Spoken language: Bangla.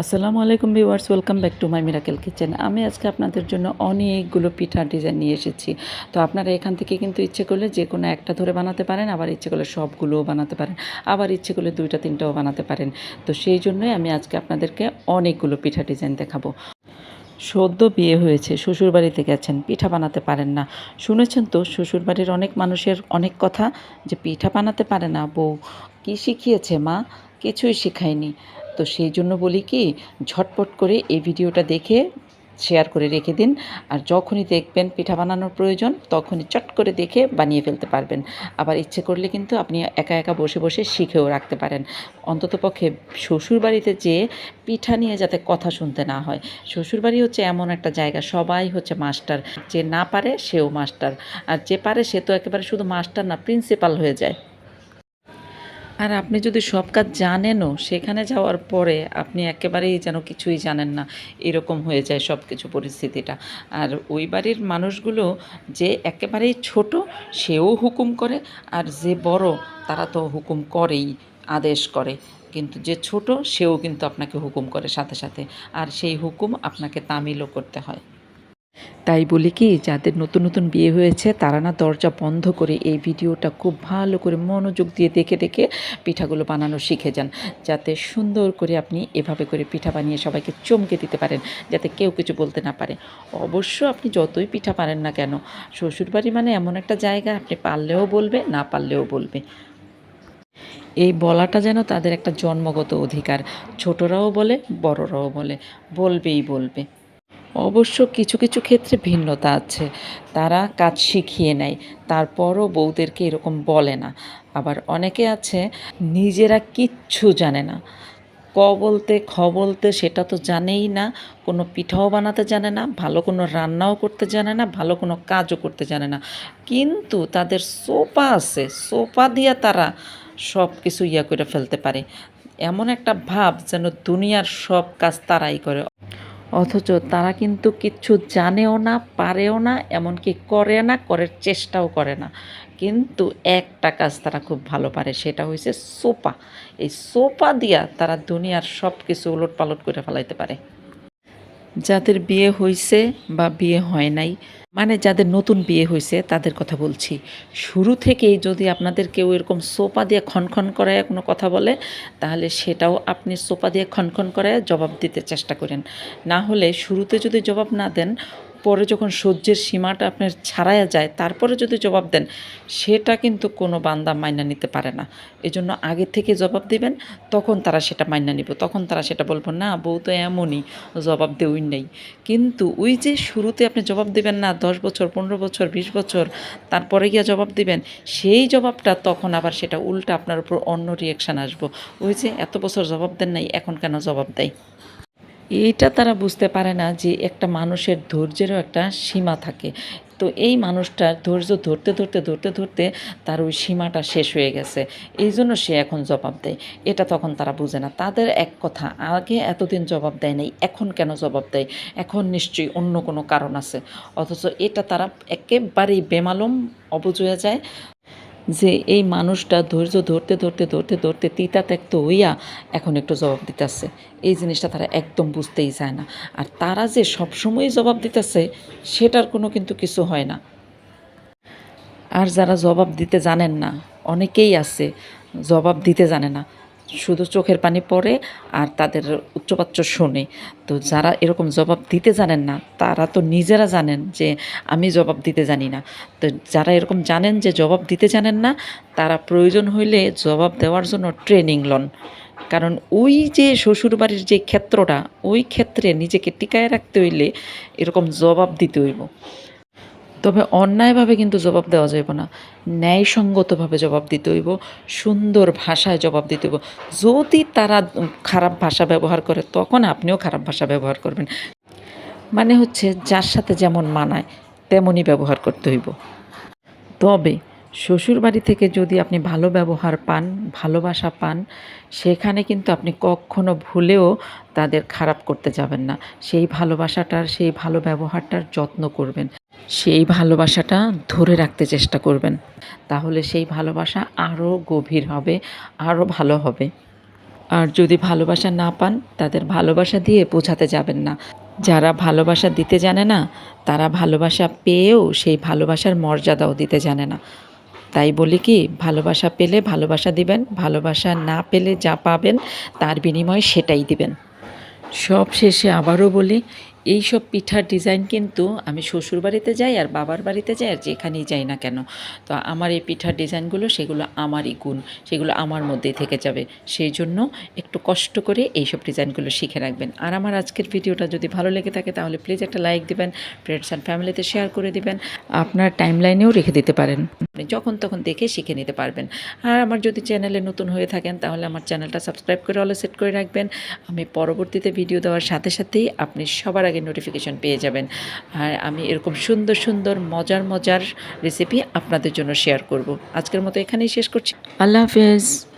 আসসালামু আলাইকুম viewers, welcome back to my miracle kitchen. আমি আজকে আপনাদের জন্য অনেকগুলো পিঠা ডিজাইন নিয়ে এসেছি। তো আপনারা এখান থেকে কিন্তু ইচ্ছে করলে যে কোনো একটা ধরে বানাতে পারেন, আবার ইচ্ছে করলে সবগুলোও বানাতে পারেন, আবার ইচ্ছে করলে দুইটা, তিনটাও বানাতে পারেন। তো সেই জন্যই আমি আজকে আপনাদেরকে অনেকগুলো পিঠা ডিজাইন দেখাবো। সদ্য বিয়ে হয়েছে, শ্বশুরবাড়িতে গেছেন, পিঠা বানাতে পারেন না। শুনেছেন তো, শ্বশুরবাড়ির অনেক মানুষের অনেক কথা যে পিঠা বানাতে পারে না, বউ। কী শিখিয়েছে মা? কিছুই শেখায়নি। তো সেই জন্য বলি কি, ঝটপট করে এই ভিডিওটা দেখে শেয়ার করে রেখে দিন। আর যখনই দেখবেন পিঠা বানানোর প্রয়োজন, তখনই চট করে দেখে বানিয়ে ফেলতে পারবেন। আবার ইচ্ছে করলে কিন্তু আপনি একা একা বসে বসে শিখেও রাখতে পারেন। অন্ততপক্ষে শ্বশুরবাড়িতে যেয়ে পিঠা নিয়ে যাতে কথা শুনতে না হয়। শ্বশুরবাড়ি হচ্ছে এমন একটা জায়গা, সবাই হচ্ছে মাস্টার। যে না পারে সেও মাস্টার। আর যে পারে সে তো একেবারে শুধু মাস্টার না, প্রিন্সিপাল হয়ে যায়। আর আপনি যদি সব কাজ জানেনও, সেখানে যাওয়ার পরে আপনি একেবারেই যেন কিছুই জানেন না, এরকম হয়ে যায় সব কিছু পরিস্থিতিটা। আর ওই বাড়ির মানুষগুলো যে একেবারেই ছোট, সেও হুকুম করে, আর যে বড়, তারা তো হুকুম করেই, আদেশ করে। কিন্তু যে ছোট, সেও কিন্তু আপনাকে হুকুম করে সাথে সাথে। আর সেই হুকুম আপনাকে তামিলও করতে হয়। তাই বলি কি, যাদের নতুন নতুন বিয়ে হয়েছে, তারা না দরজা বন্ধ করে এই ভিডিওটা খুব ভালো করে মনোযোগ দিয়ে দেখে দেখে পিঠাগুলো বানানো শিখে যান। যাতে সুন্দর করে আপনি এভাবে করে পিঠা বানিয়ে সবাইকে চমকে দিতে পারেন, যাতে কেউ কিছু বলতে না পারে। অবশ্য আপনি যতই পিঠা পারেন না কেন, শ্বশুরবাড়ি মানে এমন একটা জায়গা, আপনি পারলেও বলবে, না পারলেও বলবে। এই বলাটা যেন তাদের একটা জন্মগত অধিকার। ছোটরাও বলে, বড়রাও বলে, বলবেই বলবে। অবশ্য কিছু কিছু ক্ষেত্রে ভিন্নতা আছে। তারা কাজ শিখিয়ে নেয়, তারপরও বউদেরকে এরকম বলে না। আবার অনেকে আছে, নিজেরা কিচ্ছু জানে না। ক বলতে, খ বলতে সেটা তো জানেই না, কোনো পিঠাও বানাতে জানে না, ভালো কোনো রান্নাও করতে জানে না, ভালো কোনো কাজও করতে জানে না। কিন্তু তাদের সোপা আছে, সোপা দিয়া তারা সব কিছু ইয়া করে ফেলতে পারে। এমন একটা ভাব যেন দুনিয়ার সব কাজ তারাই করে। অথচ তারা কিন্তু কিচ্ছু জানেও না, পারেও না, এমনকি করে না, করার চেষ্টাও করে না। কিন্তু একটা কাজ তারা খুব ভালো পারে, সেটা হয়েছে সোপা। এই সোপা দিয়া তারা দুনিয়ার সব কিছু উলট পালট করে ফেলাইতে পারে। যাদের বিয়ে হয়েছে বা বিয়ে হয় নাই মানে যাদের নতুন বিয়ে হয়েছে, তাদের কথা বলছি। শুরু থেকেই যদি আপনাদের কেউ এরকম সোপা দিয়ে খনখন করায় কোনো কথা বলে, তাহলে সেটাও আপনি সোপা দিয়ে খনখন করায় জবাব দিতে চেষ্টা করেন। না হলে শুরুতে যদি জবাব না দেন পরে যখন সহ্যের সীমাটা আপনার ছাড়াইয়া যায়, তারপরে যদি জবাব দেন, সেটা কিন্তু কোনো বান্দা মাইনা নিতে পারে না। এজন্য আগে থেকে জবাব দিবেন, তখন তারা সেটা মাইনা নিব। তখন তারা সেটা বলব, না, বউ তো এমনই, জবাব দেউই নেই। কিন্তু ওই যে শুরুতে আপনি জবাব দিবেন না, দশ বছর, পনেরো বছর, বিশ বছর, তারপরে গিয়ে জবাব দিবেন, সেই জবাবটা তখন আবার সেটা উল্টা আপনার উপর অন্য রিয়াকশান আসব। ওই যে এত বছর জবাব দেন নাই, এখন কেন জবাব দেয়? এইটা তারা বুঝতে পারে না যে একটা মানুষের ধৈর্যেরও একটা সীমা থাকে। তো এই মানুষটার ধৈর্য ধরতে ধরতে ধরতে ধরতে তার ওই সীমাটা শেষ হয়ে গেছে। এই জন্য সে এখন জবাব দেয়। এটা তখন তারা বুঝে না। তাদের এক কথা, আগে এতদিন জবাব দেয় নাই, এখন কেন জবাব দেয়? এখন নিশ্চয়ই অন্য কোনো কারণ আছে। অথচ এটা তারা একেবারেই বেমালম হয়ে যায়। যে এই মানুষটা ধৈর্য ধরতে ধরতে ধরতে ধরতে তিতা ত্যক্ত হইয়া এখন একটু জবাব দিতেছে। এই জিনিসটা তারা একদম বুঝতেই চায় না। আর তারা যে সবসময় জবাব দিতেছে, সেটার কোনো কিন্তু কিছু হয় না। আর যারা জবাব দিতে জানেন না, অনেকেই আছে, জবাব দিতে জানে না। শুধু চোখের পানি পড়ে আর তাদের উচ্চপাচ্য শোনে। তো যারা এরকম জবাব দিতে জানেন না, তারা তো নিজেরা জানেন যে আমি জবাব দিতে জানি না। তো যারা এরকম জানেন যে জবাব দিতে জানেন না, তারা প্রয়োজন হইলে জবাব দেওয়ার জন্য ট্রেনিং লন। কারণ ওই যে শ্বশুরবাড়ির যে ক্ষেত্রটা, ওই ক্ষেত্রে নিজেকে টিকায় রাখতে হইলে এরকম জবাব দিতে হইব। তবে অন্যায়ভাবে কিন্তু জবাব দেওয়া যাইব না। ন্যায়সঙ্গতভাবে জবাব দিতে হইব, সুন্দর ভাষায় জবাব দিতে হইব। যদি তারা খারাপ ভাষা ব্যবহার করে, তখন আপনিও খারাপ ভাষা ব্যবহার করবেন। মানে হচ্ছে যার সাথে যেমন মানায়, তেমনই ব্যবহার করতে হইব। তবে শ্বশুরবাড়ি থেকে যদি আপনি ভালো ব্যবহার পান, ভালোবাসা পান, সেখানে কিন্তু আপনি কখনো ভুলেও তাদের খারাপ করতে যাবেন না। সেই ভালোবাসাটার, সেই ভালো ব্যবহারটার যত্ন করবেন। সেই ভালোবাসাটা ধরে রাখতে চেষ্টা করবেন। তাহলে সেই ভালোবাসা আরও গভীর হবে আরও ভালো হবে। আর যদি ভালোবাসা না পান, তাদের ভালোবাসা দিয়ে বোঝাতে যাবেন না। যারা ভালোবাসা দিতে জানে না, তারা ভালোবাসা পেয়েও সেই ভালোবাসার মর্যাদাও দিতে জানে না। তাই বলি কি, ভালোবাসা পেলে ভালোবাসা দিবেন, ভালোবাসা না পেলে যা পাবেন, তার বিনিময়ে সেটাই দিবেন। সব শেষে আবারও বলি এই সব পিঠার ডিজাইন কিন্তু আমি শ্বশুর বাড়িতে যাই আর বাবার বাড়িতে যাই আর যেখানেই যাই না কেন, তো আমার এই পিঠার ডিজাইনগুলো সেগুলো আমারই গুণ, সেগুলো আমার মধ্যেই থেকে যাবে। সেই জন্য একটু কষ্ট করে এই সব ডিজাইনগুলো শিখে রাখবেন। আর আমার আজকের ভিডিওটা যদি ভালো লেগে থাকে তাহলে প্লিজ একটা লাইক দিবেন ফ্রেন্ডস অ্যান্ড ফ্যামিলিতে শেয়ার করে দিবেন, আপনার টাইম লাইনেও রেখে দিতে পারেন। আপনি যখন তখন দেখে শিখে নিতে পারবেন। আর আমার যদি চ্যানেলে নতুন হয়ে থাকেন তাহলে আমার চ্যানেলটা সাবস্ক্রাইব করে অলে সেট করে রাখবেন। আমি পরবর্তীতে ভিডিও দেওয়ার সাথে সাথেই আপনি সবার আগে নোটিফিকেশন পেয়ে যাবেন। আর আমি এরকম সুন্দর সুন্দর, মজার মজার রেসিপি আপনাদের জন্য শেয়ার করব। আজকের মতো এখানেই শেষ করছি। আল্লাহ হাফেজ।